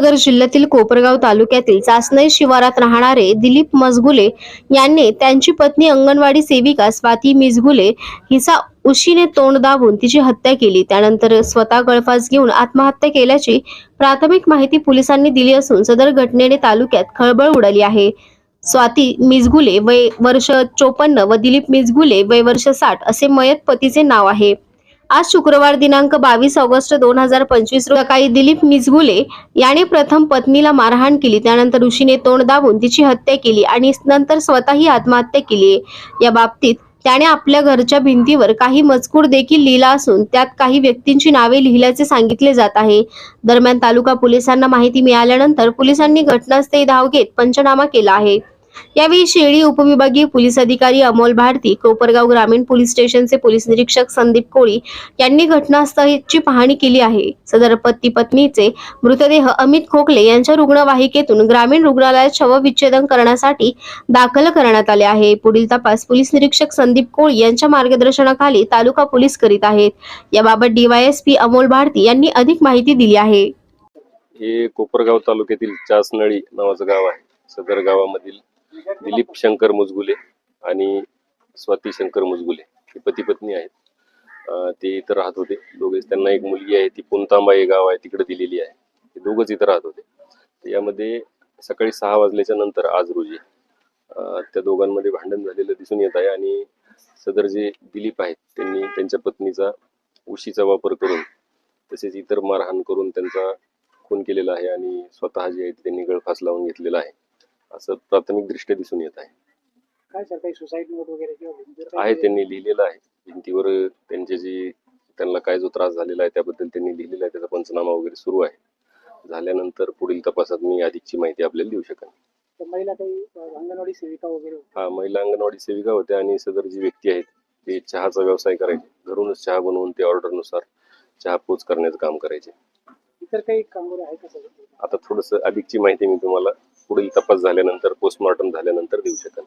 अहमदनगर जिल्ह्यातील कोपरगाव तालुक्यातील चासनई शिवारात राहणारे दिलीप मजगुले यांनी त्यांची पत्नी अंगणवाडी सेविका स्वाती मिजगुले हिचा उशीने तोंड दाबून तिची हत्या केली. त्यानंतर स्वतः गळफास घेऊन आत्महत्या केल्याची प्राथमिक माहिती पोलिसांनी दिली असून सदर घटनेने तालुक्यात खळबळ उडाली आहे. स्वाती मिजगुले वय वर्ष चोपन्न व दिलीप मिजगुले वय वर्ष साठ असे मयत पतीचे नाव आहे. आज शुक्रवार दिनांक बावीस ऑगस्ट दोन हजार पंचवीस सकाळी दिलीप मिजगुले याने प्रथम पत्नीला मारहाण केली. त्यानंतर ऋषीने तोंड दाबून तिची हत्या केली आणि नंतर स्वतःही आत्महत्या केली. या बाबतीत त्याने आपल्या घरच्या भिंतीवर काही मजकूर देखील लिहिला असून त्यात काही व्यक्तींची नावे लिहिल्याचे सांगितले जात आहे. दरम्यान तालुका पोलिसांना माहिती मिळाल्यानंतर पोलिसांनी घटनास्थळी धाव घेत पंचनामा केला आहे. यावेळी शेळी उपविभागीय पोलीस अधिकारी अमोल भारती कोपरगाव ग्रामीण पोलीस स्टेशनचे पोलीस निरीक्षक संदीप कोळी यांनी घटनास्थळाची पाहणी केली आहे. सदर पती पत्नीचे मृतदेह अमित खोकले यांच्या रुग्णवाहिकेतून ग्रामीण रुग्णालयात शवविच्छेदन करण्यासाठी दाखल करण्यात आले आहे. पुढील तपास पोलीस निरीक्षक संदीप कोळी यांच्या मार्गदर्शनाखाली तालुका पोलीस करीत आहेत. याबाबत डीवायएसपी अमोल भारती यांनी अधिक माहिती दिली आहे. हे कोपरगाव तालुक्यातील चासनळी नावाचं गाव आहे. सदर गावामधील दिलीप शंकर मुजगुले आणि स्वाती शंकर मुजगुले हे पती पत्नी आहेत ते इथं राहत होते. दोघेच त्यांना एक मुलगी आहे ती पुंतांबा हे गाव आहे तिकडे दिलेली आहे. ते दोघंच इथं राहत होते. यामध्ये सकाळी सहा वाजल्याच्या नंतर आज रोजी त्या दोघांमध्ये भांडण झालेलं दिसून येत आहे आणि सदर जे दिलीप आहेत त्यांनी त्यांच्या पत्नीचा उशीचा वापर करून तसेच इतर मारहाण करून त्यांचा खून केलेला आहे आणि स्वतः जे आहे त्यांनी गळफास लावून घेतलेला आहे. असं प्राथमिक दृष्ट्या दिसून येत आहे. काय सर काही सुसाईड नोट वगैरे किंवा भिंतीवर काही आहे त्यांनी लिहिलेलं आहे. भिंतीवर त्यांचे जे त्यांना काय जो त्रास झालेला आहे त्याबद्दल त्यांनी लिहिलेला आहे. त्याचा पंचनामा वगैरे सुरू आहे. झाल्यानंतर पुढील तपासात मी अधिकची माहिती आपल्याला देऊ शकेन. तर महिला काही अं, अंगणवाडी सेविका वगैरे होत्या. हा महिला अंगणवाडी सेविका होत्या आणि सदर जी व्यक्ती आहेत ते चहाचा व्यवसाय करायचे. घरूनच चहा बनवून ते ऑर्डरनुसार चहा पोच करण्याचं काम करायचे. इतर काही कामगार आहे का सर? आता थोडंसं अधिकची माहिती मी तुम्हाला पुढील तपास झाल्यानंतर पोस्टमॉर्टम झाल्यानंतर देऊ शकाल.